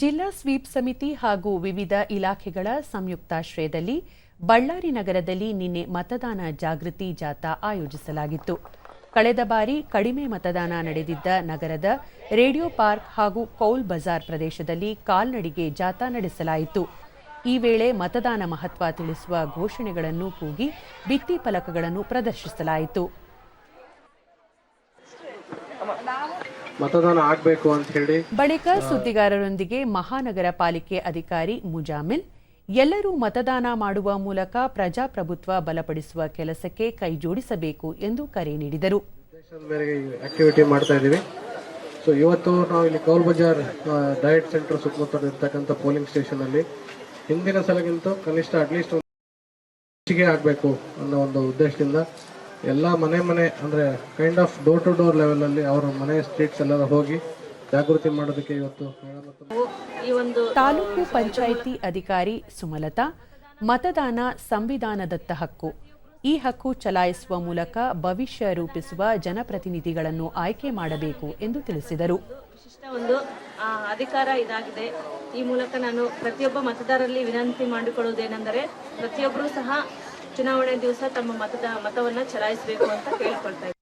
ಜಿಲ್ಲಾ ಸ್ವೀಪ್ ಸಮಿತಿ ಹಾಗೂ ವಿವಿಧ ಇಲಾಖೆಗಳ ಸಂಯುಕ್ತಾಶ್ರಯದಲ್ಲಿ ಬಳ್ಳಾರಿ ನಗರದಲ್ಲಿ ನಿನ್ನೆ ಮತದಾನ ಜಾಗೃತಿ ಜಾಥಾ ಆಯೋಜಿಸಲಾಗಿತ್ತು. ಕಳೆದ ಬಾರಿ ಕಡಿಮೆ ಮತದಾನ ನಡೆದಿದ್ದ ನಗರದ ರೇಡಿಯೋ ಪಾರ್ಕ್ ಹಾಗೂ ಕೌಲ್ ಬಜಾರ್ ಪ್ರದೇಶದಲ್ಲಿ ಕಾಲ್ನಡಿಗೆ ಜಾಥಾ ನಡೆಸಲಾಯಿತು. ಈ ವೇಳೆ ಮತದಾನ ಮಹತ್ವ ತಿಳಿಸುವ ಘೋಷಣೆಗಳನ್ನು ಕೂಗಿ, ಭಿತ್ತಿ ಫಲಕಗಳನ್ನು ಪ್ರದರ್ಶಿಸಲಾಯಿತು. ಮತದಾನ ಆಗಬೇಕು ಅಂತ ಹೇಳಿ. ಬಳಿಕ ಸುದ್ದಿಗಾರರೊಂದಿಗೆ ಮಹಾನಗರ ಪಾಲಿಕೆ ಅಧಿಕಾರಿ ಮುಜಾಮಿಲ್ ಎಲ್ಲರೂ ಮತದಾನ ಮಾಡುವ ಮೂಲಕ ಪ್ರಜಾಪ್ರಭುತ್ವ ಬಲಪಡಿಸುವ ಕೆಲಸಕ್ಕೆ ಕೈಜೋಡಿಸಬೇಕು ಎಂದು ಕರೆ ನೀಡಿದರು. ಮೇರೆಗೆ ಆಕ್ಟಿವಿಟಿ ಮಾಡ್ತಾ ಇದ್ದೀವಿ ಸೊ ಇವತ್ತು ನಾವು ಇಲ್ಲಿ ಕೌಲ್ ಬಜಾರ್ ಡಯಟ್ ಸೆಂಟರ್ ಸುತ್ತಮುತ್ತ ಇರ್ತಕ್ಕಂಥ ಪೋಲಿಂಗ್ ಸ್ಟೇಷನ್ ಅಲ್ಲಿ ಹಿಂದಿನ ಸಲಗಿಂತ ಕನಿಷ್ಠ ಅಟ್ಲೀಸ್ಟ್ ಹೆಚ್ಚಿಗೆ ಆಗಬೇಕು ಅನ್ನೋ ಒಂದು ಉದ್ದೇಶದಿಂದ ಎಲ್ಲ ಮನೆ ಮನೆ ಅಂದರೆ kind of door to door ಲೆವೆಲಲ್ಲಿ ಅವರ ಮನೆ ಸ್ಟ್ರೀಟ್ಸ್ ಎಲ್ಲರೂ ಹೋಗಿ ಜಾಗೃತಿ ಮಾಡೋದಕ್ಕೆ ಇವತ್ತು ಈ ಮತ್ತು ತಾಲೂಕು ಪಂಚಾಯಿತಿ ಅಧಿಕಾರಿ ಸುಮಲತಾ ಮತದಾನ ಸಂವಿಧಾನದತ್ತ ಹಕ್ಕು. ಈ ಹಕ್ಕು ಚಲಾಯಿಸುವ ಮೂಲಕ ಭವಿಷ್ಯ ರೂಪಿಸುವ ಜನಪ್ರತಿನಿಧಿಗಳನ್ನು ಆಯ್ಕೆ ಮಾಡಬೇಕು ಎಂದು ತಿಳಿಸಿದರು. ವಿಶಿಷ್ಟ ಒಂದು ಆ, ಅಧಿಕಾರ ಇದಾಗಿದೆ. ಈ ಮೂಲಕ ನಾನು ಪ್ರತಿಯೊಬ್ಬ ಮತದಾರರಲ್ಲಿ ವಿನಂತಿ ಮಾಡಿಕೊಳ್ಳುವುದೇನೆಂದರೆ ಪ್ರತಿಯೊಬ್ಬರೂ ಸಹ ಚುನಾವಣೆ ದಿವಸ ತಮ್ಮ ಮತದ ಮತವನ್ನ ಚಲಾಯಿಸಬೇಕು ಅಂತ ಕೇಳ್ಕೊಳ್ತಾ